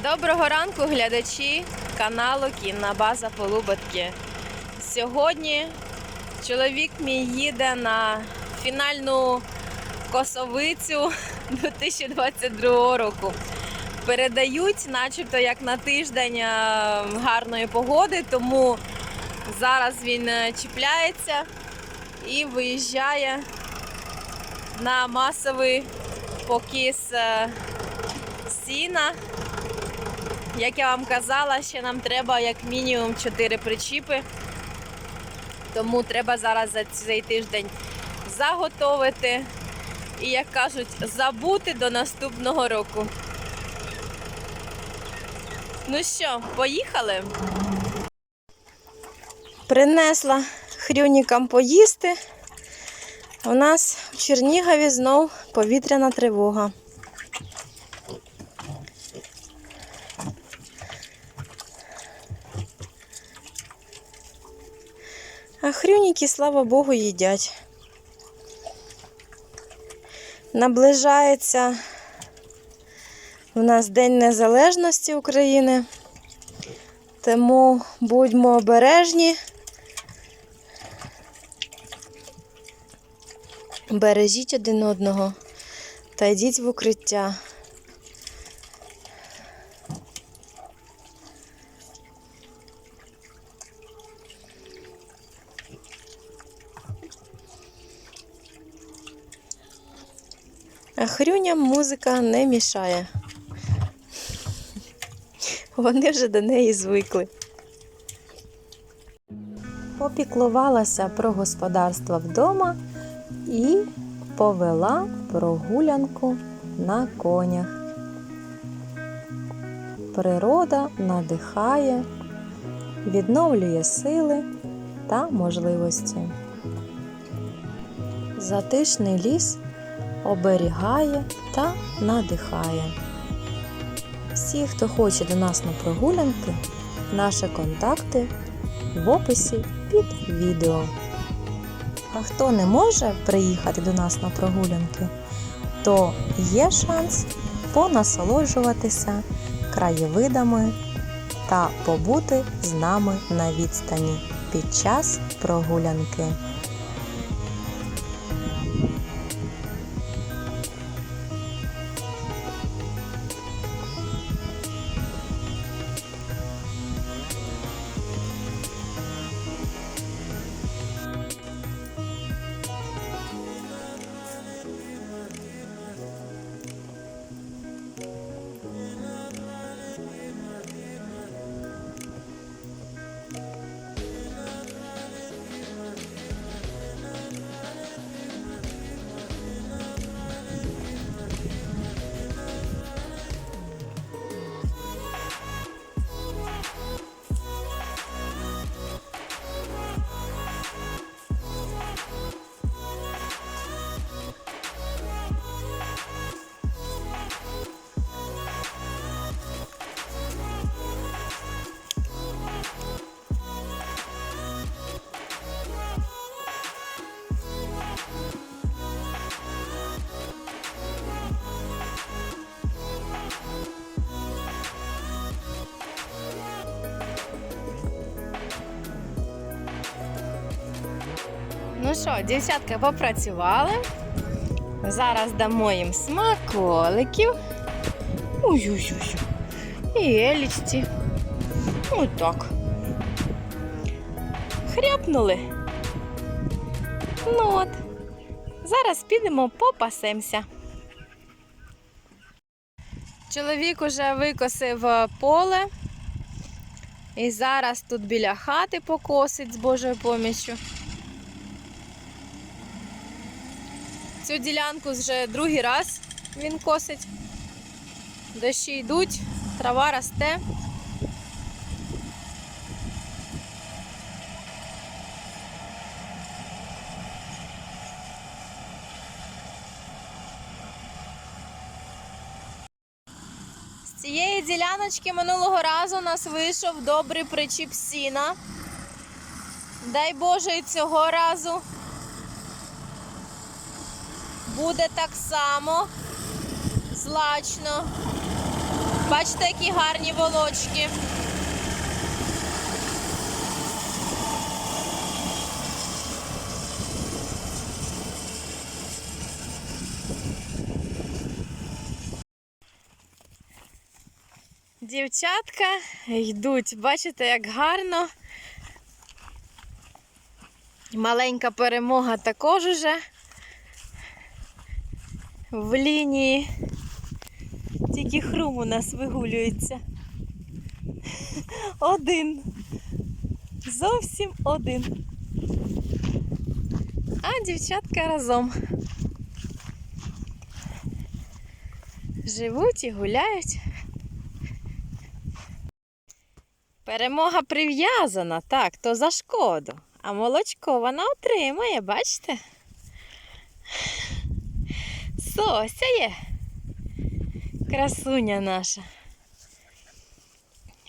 Доброго ранку, глядачі каналу Кінна База Полуботки. Сьогодні чоловік мій їде на фінальну косовицю 2022 року. Передають, начебто, як на тиждень е, гарної погоди, тому зараз він е, чіпляється і виїжджає на масовий покіс е, сіна. Як я вам казала, ще нам треба як мінімум 4 причіпи. Тому треба зараз за цей тиждень заготовити і, як кажуть, забути до наступного року. Ну що, поїхали? Принесла хрюнікам поїсти. У нас в Чернігові знов повітряна тривога. А хрюніки, слава Богу, їдять. Наближається у нас День Незалежності України, тому будьмо обережні. Бережіть один одного та йдіть в укриття. Хрюням музика не мішає. Вони вже до неї звикли. Попіклувалася про господарство вдома і повела прогулянку на конях. Природа надихає, відновлює сили та можливості. Затишний ліс оберігає та надихає. Всі, хто хоче до нас на прогулянки, наші контакти в описі під відео. А хто не може приїхати до нас на прогулянки, то є шанс понасолоджуватися краєвидами та побути з нами на відстані під час прогулянки. Ну що, дівчатка попрацювали. Зараз дамо їм смаколиків. Ой-ой-ой. І елічці. Отак. Хряпнули. Ну от. Зараз підемо попасемося. Чоловік уже викосив е, поле. І зараз тут біля хати покосить з Божою поміччю. Цю ділянку вже другий раз він косить. Дощі йдуть, трава росте. З цієї діляночки минулого разу нас вийшов добрий причіп сіна. Дай Боже, і цього разу буде так само злачно Бачите, які гарні волочки. Дівчатка йдуть, бачите, як гарно. Маленька перемога також уже в лінії. Тільки хрум у нас вигулюється. Один. Зовсім один. А дівчатка разом. Живуть і гуляють. Перемога прив'язана, так, то за шкоду. А молочко вона отримає, бачите? Сося є. Красуня наша.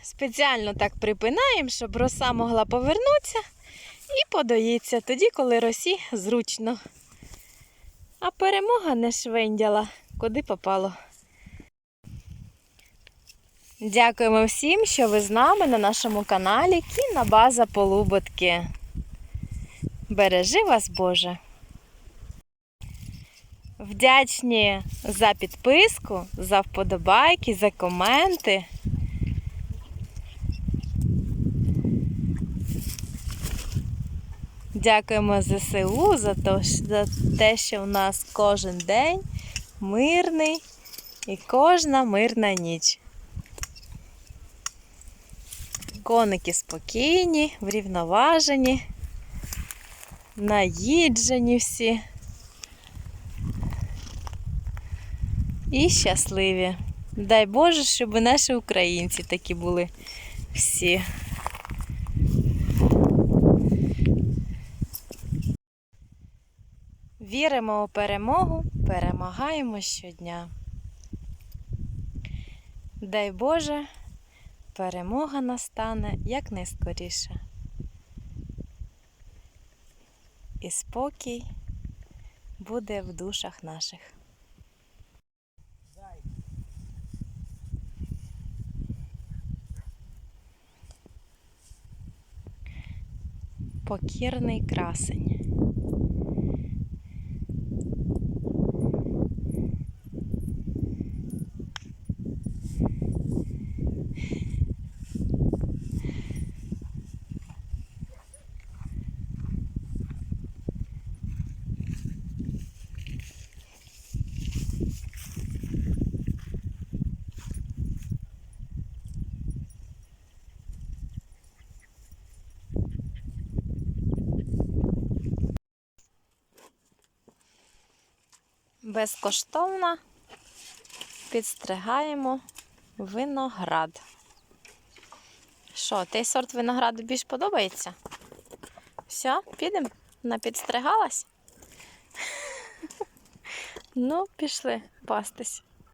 Спеціально так припинаємо, щоб роса могла повернутися і подоїться тоді, коли росі зручно. А перемога не швендяла, куди попало. Дякуємо всім, що ви з нами на нашому каналі Кінна База Полуботки. Бережи вас, Боже! Вдячні за підписку, за вподобайки, за коменти. Дякуємо ЗСУ за те, що в нас кожен день мирний і кожна мирна ніч. Коники спокійні, врівноважені, наїджені всі. І щасливі. Дай Боже, щоб наші українці такі були всі. Віримо у перемогу, перемагаємо щодня. Дай Боже, перемога настане якнайскоріше. І спокій буде в душах наших. Покірний красень. Безкоштовно підстригаємо виноград. Що, той сорт винограду більш подобається? Все, підемо? Напідстригалась? Ну, пішли пастись.